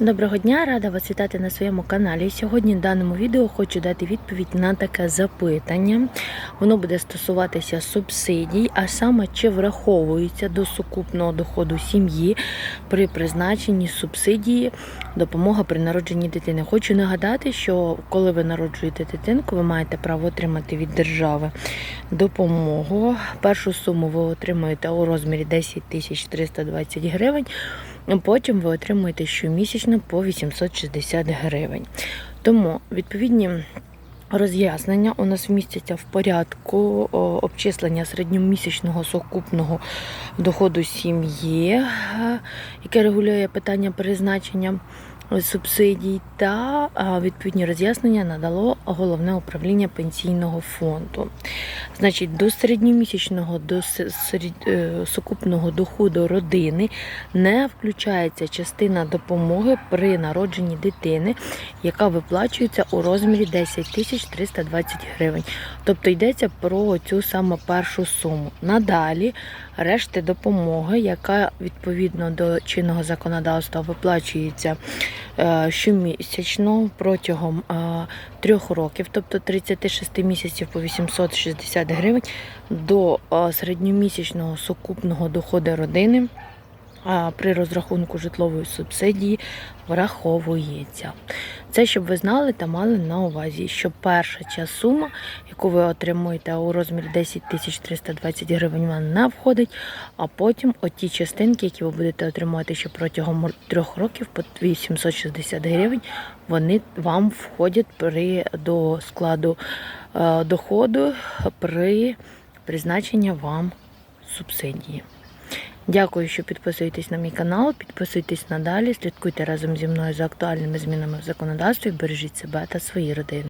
Доброго дня, рада вас вітати на своєму каналі. Сьогодні в даному відео хочу дати відповідь на таке запитання. Воно буде стосуватися субсидій, а саме чи враховується до сукупного доходу сім'ї при призначенні субсидії допомога при народженні дитини. Хочу нагадати, що коли ви народжуєте дитинку, ви маєте право отримати від держави допомогу. Першу суму ви отримуєте у розмірі 10 320 гривень. Потім ви отримуєте щомісячно по 860 гривень. Тому відповідні роз'яснення у нас містяться в порядку обчислення середньомісячного сукупного доходу сім'ї, е, яке регулює питання призначення субсидій, та відповідні роз'яснення надало головне управління пенсійного фонду. Значить, до середньомісячного до серед- е, сукупного доходу родини не включається частина допомоги при народженні дитини, яка виплачується у розмірі 10 тисяч 320 гривень. Тобто йдеться про цю саме першу суму. Надалі решти допомоги, яка відповідно до чинного законодавства виплачується щомісячно протягом е, трьох років, тобто 36 місяців по 860 гривень, до е, середньомісячного сукупного доходу родини при розрахунку житлової субсидії враховується. Це щоб ви знали та мали на увазі, що перша ця сума, яку ви отримуєте у розмірі 10 тисяч 320 гривень, вона не входить, а потім оті частинки, які ви будете отримувати ще протягом трьох років по 860 гривень, вони вам входять при до складу е, доходу при призначенні вам субсидії. Дякую, що підписуєтесь на мій канал. Підписуйтесь надалі, слідкуйте разом зі мною за актуальними змінами в законодавстві. Бережіть себе та свої родини.